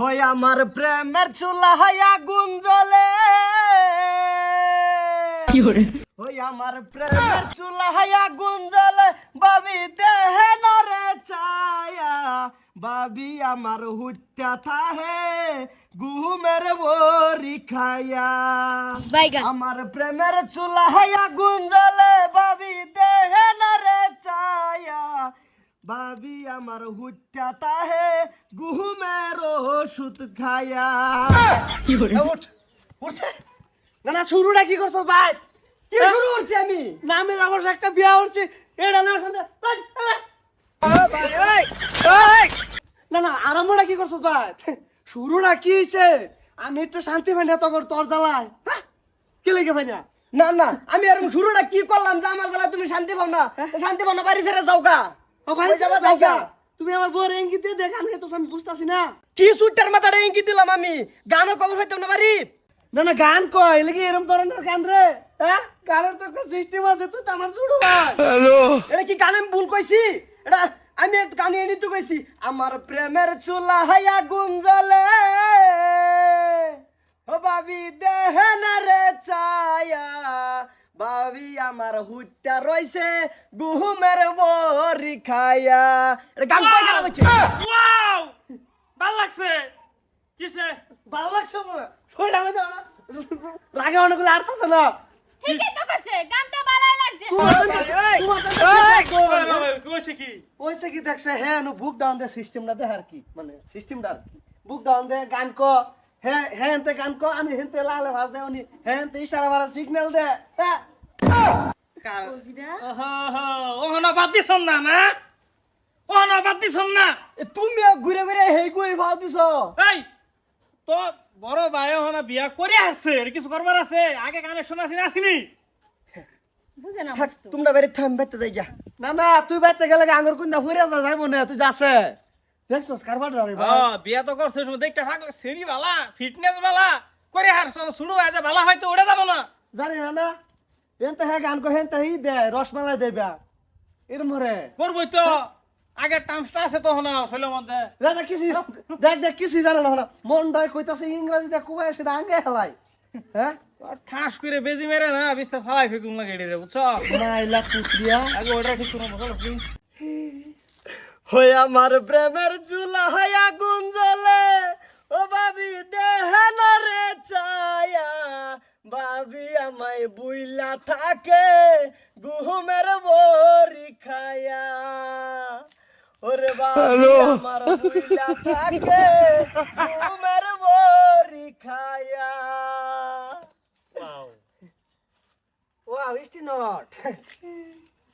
হই আমার প্রেমের চুলা হায়া গুঞ্জলে। হই আমার প্রেমের চুলা হায়া গুঞ্জলে বাবি দেহে নরে ছায়া বাবি আমার হুত্যা থাহে গুমের বরি খায়া। আমার প্রেমের চুলা হায়া গুঞ্জলে বাবি দেহে নরে ছায়া। বাবি আমার হুত্যা তাহে গুহুমের ওষুধ খায়া। এ, উঠ উঠছে। না না শুরুটা কি করছ ভাই? কি শুরু করছি আমি? নামের আমার একটা বিয়া হচ্ছে এটা না সাথে না না আরম্ভটা কি করছ ভাই? শুরুটা কি হয়েছে? আমি একটু শান্তি পাই না তখন তোর জ্বালায়। হ্যাঁ? কি লেগে পাই না না না আমি আর শুরুটা কি করলাম যে আমার জ্বালায় তুমি শান্তি পাও না? শান্তি পাও না বাড়ি ছেড়ে যাও গা। ও ভাই ওই যাবা যাও তুমি আমার বউর ইঙ্গিত দিয়ে দেখ আমি তো আমি বুঝতাছি না। কি সুটটার মাথাটা ইঙ্গিত দিলাম আমি? গানও কবর হইতাম না বাড়ি? না না গান কয় এলাকি এরম ধরনের গান রে? হ্যাঁ? গানের তো একটা সিস্টেম আছে তুই তো আমার শুরু ভাই। এটা কি গান আমি ভুল কইছি? এটা আমি গানে এনে তো কইছি। আমার প্রেমের চুলা হায়া গুঞ্জলে। ও বাবি দেহেন রে ছায়া বাবি আমার হুট্টা রইছে গুহুমের বরি খায়া। এটা গান কই গান হচ্ছে ওয়াও! ভালো লাগছে। কিসে? ভালো লাগছে বলে শরীর আমি দাও না। রাগে অনেকগুলো না। ঠিকই তো করছে গানটা ভালো লাগছে। কইছে কি? ওইসে কি দেখছে হ্যাঁ নো বুক ডাউন দে সিস্টেমটা দে আর কি। মানে সিস্টেমটা আর কি। বুক ডাউন দে গান ক। হ্যাঁ হ্যাঁ এনতে গান ক আমি হেনতে লালে ভাজ দে উনি হ্যাঁ এনতে ইশারা মারা সিগন্যাল দে। হ্যাঁ। ওহনা বাদ দিছন না না ওহনা বাদ দিছন না। এ, তুমিও ঘুরে ঘুরে হেই কই ভাও দিছ। এই তো বড় ভাই ওহনা বিয়া করে আসছে এর কিছু করবার আছে? আগে কানেকশন আছে না আসিনি? বুঝে না তোমরা বাড়ি থাম বেতে যাই না না তুই বাইতে গেলে আঙ্গুর কুন্দা ফুরে যা যাইব না তুই যাচ্ছে দেখছস কারবার রে ও বিয়া তো করছে শুনে দেখতে ভাগলে সেরি বালা ফিটনেস বালা করে হারছ শুরু আছে বালা হয়তো উড়ে যাব না। জানি না না এনতে হ্যাঁ গান কো হেনতে হি দে রসমালাই দেবা এরম রে করবই তো। আগে টার্মসটা আছে তো হনা শৈলের মধ্যে দাদা কিছু দেখ দেখ কিছু জানে না না মনটাই কইতাছে ইংরেজিতে কুবাই সেটা আঙ্গে হেলাই। হ্যাঁ? ঠাস করে বেজি মেরে না বিস্তার ফালাই ফেকুন লাগে রে বুঝছ? মাইলা পুত্রিয়া। আগে ওটা ঠিক করো বসল হই আমার প্রেমের চুলা হায়া গুঞ্জলে। ও বাবি দেহেন রে ছায়া। বাবি আমায় বুইলা থাকে গুহুমের বরি খায়া। ওরে বাবি আমার বুইলা থাকে গুহুমের বরি খায়া। ওয়া ইস্টি নট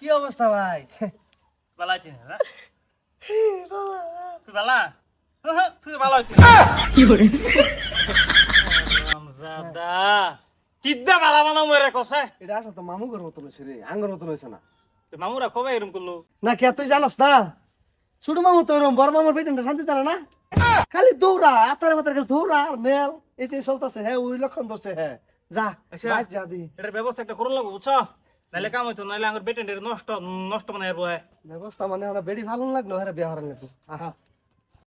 কি অবস্থা ভাই? বালা আছে না তুই বালা তুই বালা আছে রামজাদা কিদ্দা বালা বানা মরে কসে এটা আসলে তো মামু ঘর মতো হয়েছে রে আঙ্গর মতো হয়েছে না। মামুরা কবে এরম করল? না কে তুই জানাস না? ছোট মামু তো এরম বড় মামুর পেটেনটা শান্তি তারা না? খালি দৌড়া আতারে মাতারে খালি দৌড়া আর মেল এতে চলতেছে হ্যাঁ ওই লক্ষণ ধরছে হ্যাঁ। যা আচ্ছা। যা দি। এটার ব্যবস্থা একটা করুন লাগবো বুঝছ? নাইলে কাম হইতো, নাহলে আমার বেটেন্ডের নষ্ট নষ্ট মানে ব্যবস্থা মানে বেড়ি ভালো লাগল হ্যাঁ বিয়া হরান